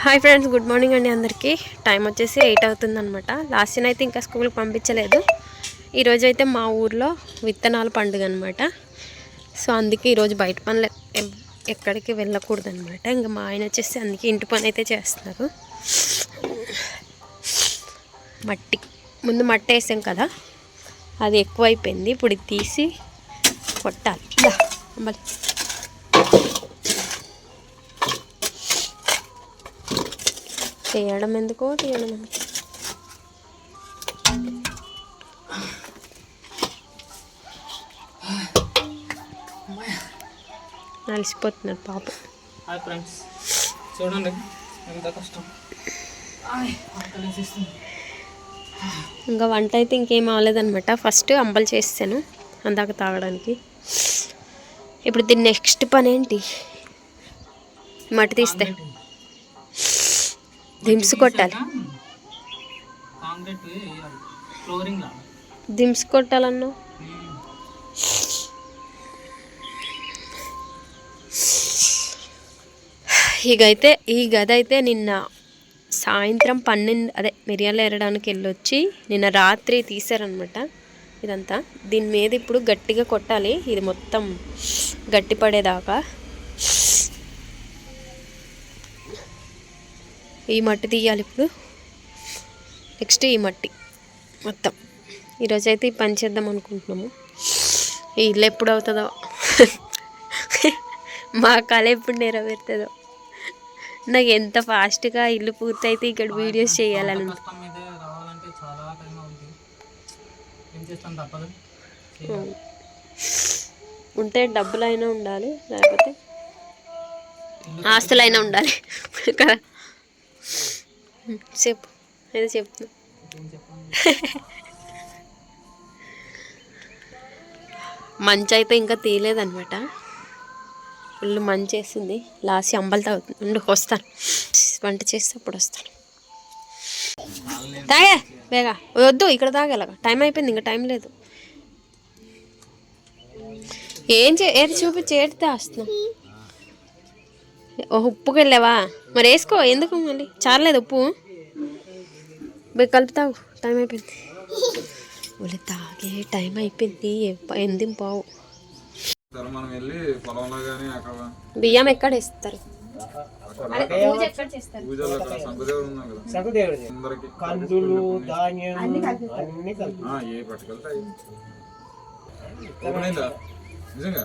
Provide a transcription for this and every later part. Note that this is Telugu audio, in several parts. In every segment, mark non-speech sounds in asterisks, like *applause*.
హాయ్ ఫ్రెండ్స్ గుడ్ మార్నింగ్ అండి అందరికీ. టైం వచ్చేసి ఎయిట్ అవుతుందనమాట లాస్ట్ అయితే ఇంకా స్కూల్కి పంపించలేదు. ఈరోజు అయితే మా ఊర్లో విత్తనాల పండుగ అనమాట సో అందుకే ఈరోజు బయట పనులు ఎక్కడికి వెళ్ళకూడదు అనమాట ఇంకా మా ఆయన వచ్చేసి అందుకే ఇంటి పని అయితే చేస్తున్నారు. మట్టి ముందు మట్టి వేసాం కదా. అది ఎక్కువైపోయింది. ఇప్పుడు తీసి కొట్టాలి. అమ్మాలి. చేయడం ఎందుకో తీయడం ఎందుకు. అలసిపోతున్నారు పాపం. Hi friends. చూడండి ఎంత కష్టం. ఇంకా వంట అయితే ఇంకేం అవ్వలేదన్నమాట. ఫస్ట్ అంబలు చేసాను అందాక తాగడానికి. ఇప్పుడు దీని నెక్స్ట్ పని ఏంటి మట్టి తీస్తే. దిమ్స్ కొట్టాలి. దిమ్స్ కొట్టాలన్నా? గైతే ఈ గది అయితే నిన్న సాయంత్రం పన్నెండు అదే మిరియాలు ఎరడానికి వెళ్ళొచ్చి నిన్న రాత్రి తీసారనమాట ఇదంతా. దీని మీద ఇప్పుడు గట్టిగా కొట్టాలి. ఇది మొత్తం గట్టి ఈ మట్టి తీయాలి ఇప్పుడు. నెక్స్ట్ ఈ మట్టి మొత్తం. ఈరోజు అయితే ఈ పని చేద్దాం అనుకుంటున్నాము. ఈ ఇల్లు ఎప్పుడు అవుతుందో. మా కళ ఎప్పుడు నెరవేరుతుందో. నాకు ఎంత ఫాస్ట్గా ఇల్లు పూర్తయితే ఇక్కడ వీడియోస్ చేయాలని. ఉంటే డబ్బులైనా ఉండాలి లేకపోతే ఆస్తులైనా ఉండాలి. కదా? చెప్పు. ఏదో చెప్పు మంచి అయితే ఇంకా తీయలేదనమాట ఫుల్ మంచి వేసింది. లాస్ట్ అంబలు తాగుతుంది ఉండు వస్తాను. వంట చేస్తే అప్పుడు వస్తాను. తాగే బేగా వద్దు ఇక్కడ తాగేలాగా టైం అయిపోయింది ఇంకా టైం లేదు. ఏం చే ఏది చూపించి ఏడితే ఉప్పుకి వెళ్ళావా మరి వేసుకో ఎందుకు మళ్ళీ చాలలేదు ఉప్పు. బే కలుపుతావు టైం అయిపోయింది. ఒళ్ళు తాగే టైం అయిపోయింది ఎనిమిది పావు బియ్యం ఎక్కడ వేస్తారు? కందులు ధాన్యం అన్ని నిజంగా?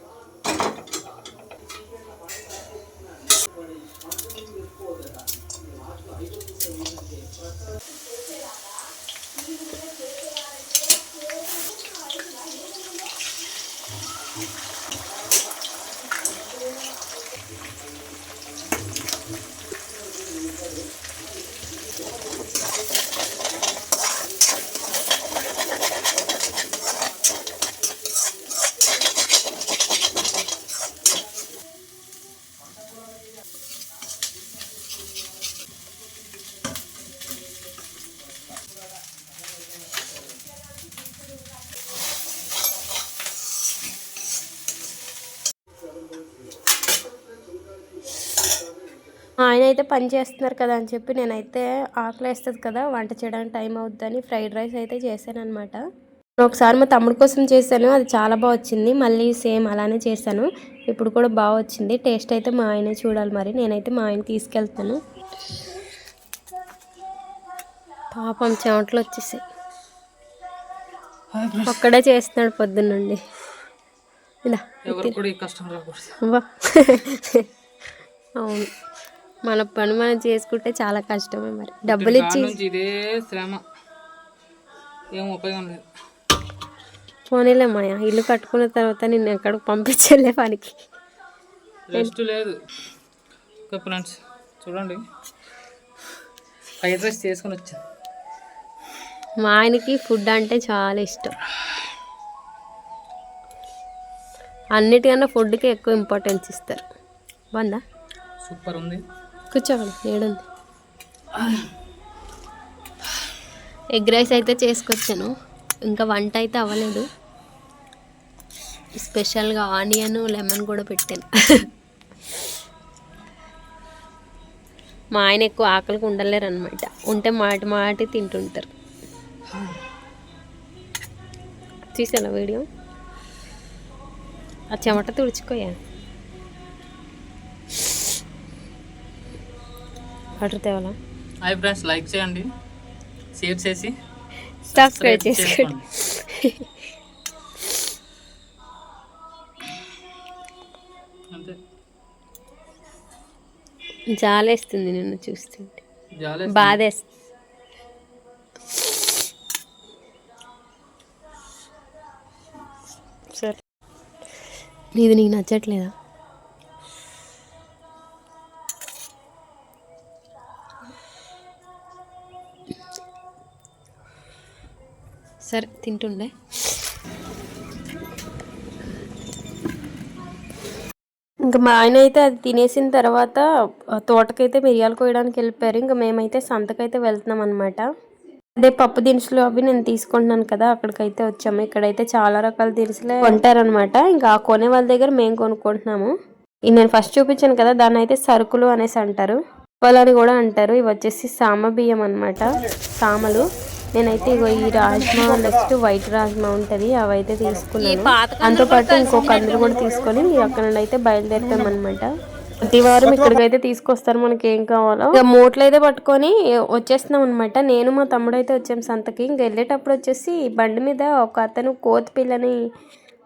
ఆయన అయితే పని చేస్తున్నారు కదా అని చెప్పి నేనైతే ఆకలి వేస్తుంది కదా వంట చేయడానికి టైం అవుద్దని ఫ్రైడ్ రైస్ అయితే చేశాను అనమాట ఒకసారి మా తమ్ముడు కోసం చేశాను అది చాలా బాగా వచ్చింది మళ్ళీ సేమ్ అలానే చేశాను. ఇప్పుడు కూడా బాగా వచ్చింది టేస్ట్ అయితే మా ఆయనే చూడాలి మరి నేనైతే మా ఆయన తీసుకెళ్తాను. పాపం చెమటలు వచ్చేసాయి. ఒక్కడే చేస్తున్నాడు పొద్దున్నండి. ఇలా. *laughs* అవును. మన పని మనం చేసుకుంటే చాలా కష్టమే మరి. డబ్బులు ఇచ్చి ఇదే శ్రమ. ఏం ఉపయోగం లేదు. పోనీలే మాయ ఇల్లు కట్టుకున్న తర్వాత నిన్ను ఎక్కడికి పంపించలే పనికి. రెస్ట్ లేదు. ఫ్రెండ్స్ చూడండి. ఫ్రైడ్ రైస్ చేసుకొని వచ్చా. మా ఆయనకి ఫుడ్ అంటే చాలా ఇష్టం. అన్నిటికన్నా ఫుడ్కి ఎక్కువ ఇంపార్టెన్స్ ఇస్తారు. బాగుందా? సూపర్ ఉంది. కూర్చోవాలి ఏడుంది. ఎగ్ రైస్ అయితే చేసుకొచ్చాను. ఇంకా వంట అయితే అవ్వలేదు. స్పెషల్గా ఆనియన్ లెమన్ కూడా పెట్టాను. మా ఆయన ఎక్కువ ఆకలికి ఉండలేరు అనమాట ఉంటే మాటి మాటి తింటుంటారు. చూసాను వీడియో? ఆ చెమట తుడుచుకోయా? ఆర్డర్ తేవాలా? హాయ్ ఫ్రెండ్స్ లైక్ చేయండి. షేర్ చేసి సబ్స్క్రైబ్ చేసుకోండి. అంతే. జాలేస్తుంది నిన్ను చూస్తుంటే. జాలే బాధేస్తుంది. సరే. నీది నీకు నచ్చట్లేదా? సరే తింటుండే. ఇంకా మా ఆయన అయితే అది తినేసిన తర్వాత తోటకైతే మిరియాలు కోయడానికి వెళ్ళిపోయారు. ఇంకా మేమైతే సంతకైతే వెళ్తున్నాం అనమాట అదే పప్పు దినుసులు అవి నేను తీసుకుంటున్నాను కదా అక్కడికైతే వచ్చాము. ఇక్కడైతే చాలా రకాల దినుసులే కొంటారనమాట ఇంకా ఆ కొనే వాళ్ళ దగ్గర మేము కొనుక్కుంటున్నాము. ఇది నేను ఫస్ట్ చూపించాను కదా దాన్ని అయితే సరుకులు అనేసి అంటారు. వాళ్ళని కూడా అంటారు. ఇవి వచ్చేసి సామ బియ్యం అనమాట సామలు. నేనైతే ఇగో ఈ రాజ్మా నెక్స్ట్ వైట్ రాజ్మా ఉంటది అవి అయితే తీసుకున్నాను. దాంతో పాటు ఇంకొక అందరు కూడా తీసుకొని అక్కడ నుండి అయితే బయలుదేరుతాం అనమాట ప్రతి వారం ఇక్కడికైతే తీసుకొస్తారు మనకి ఏం కావాలో. ఇక మూటలు అయితే పట్టుకొని వచ్చేస్తున్నాం అనమాట నేను మా తమ్ముడు అయితే వచ్చాం సంతకి. ఇంక వెళ్ళేటప్పుడు వచ్చేసి బండి మీద ఒక అతను కోతి పిల్లని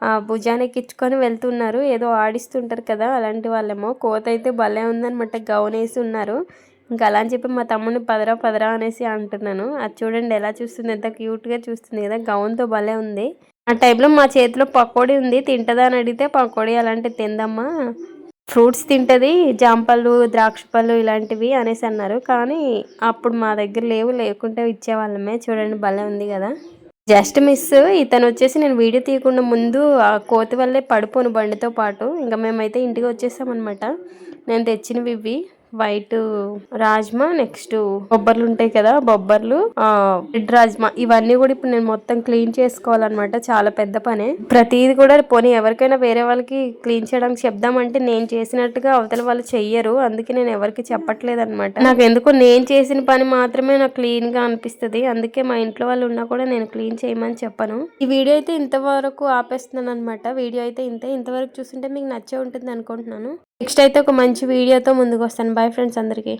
ఆ భుజాన్ని ఎక్కించుకొని వెళ్తున్నారు. ఏదో ఆడిస్తుంటారు కదా అలాంటి వాళ్ళేమో. కోత అయితే భలే ఉందన్నమాట. గౌన్ వేసి ఉన్నారు. ఇంకా అలా అని చెప్పి మా తమ్ముడిని పదరా పదరా అనేసి అంటున్నాను. అది చూడండి ఎలా చూస్తుంది ఎంత క్యూట్గా చూస్తుంది కదా. గౌన్తో భలే ఉంది. ఆ టైంలో మా చేతిలో పకోడీ ఉంది. తింటదా అని అడిగితే పకోడీ అలాంటివి తిందమ్మా. ఫ్రూట్స్ తింటది జాంపళ్ళు ద్రాక్ష పళ్ళు ఇలాంటివి అనేసి అన్నారు. కానీ అప్పుడు మా దగ్గర లేవు లేకుంటే ఇచ్చేవాళ్ళమే. చూడండి భలే ఉంది కదా. జస్ట్ మిస్ ఇతను వచ్చేసి నేను వీడియో తీయకుండా ముందు ఆ కోతి వల్లే పడిపోను బండితో పాటు. ఇంకా మేమైతే ఇంటికి వచ్చేసాం అనమాట నేను తెచ్చినవి ఇవి. వైట్ రాజ్మా నెక్స్ట్ బొబ్బర్లు ఉంటాయి కదా బొబ్బర్లు రెడ్ రాజ్మా. ఇవన్నీ కూడా ఇప్పుడు నేను మొత్తం క్లీన్ చేసుకోవాలన్నమాట. చాలా పెద్ద పనే. ప్రతిది కూడా పోనీ ఎవరికైనా వేరే వాళ్ళకి క్లీన్ చేయడానికి చెప్దామంటే నేను చేసినట్టుగా అవతల వాళ్ళు చెయ్యరు. అందుకే నేను ఎవరికి చెప్పట్లేదు అనమాట నాకు ఎందుకో నేను చేసిన పని మాత్రమే నాకు క్లీన్గా అనిపిస్తుంది. అందుకే మా ఇంట్లో వాళ్ళు ఉన్నా కూడా నేను క్లీన్ చేయమని చెప్పను. ఈ వీడియో అయితే ఇంతవరకు ఆపేస్తున్నాను అనమాట వీడియో అయితే ఇంతే. ఇంతవరకు చూస్తుంటే మీకు నచ్చే ఉంటుంది అనుకుంటున్నాను. నెక్స్ట్ అయితే ఒక మంచి వీడియోతో ముందుకు వస్తాను. బాయ్ ఫ్రెండ్స్ అందరికీ.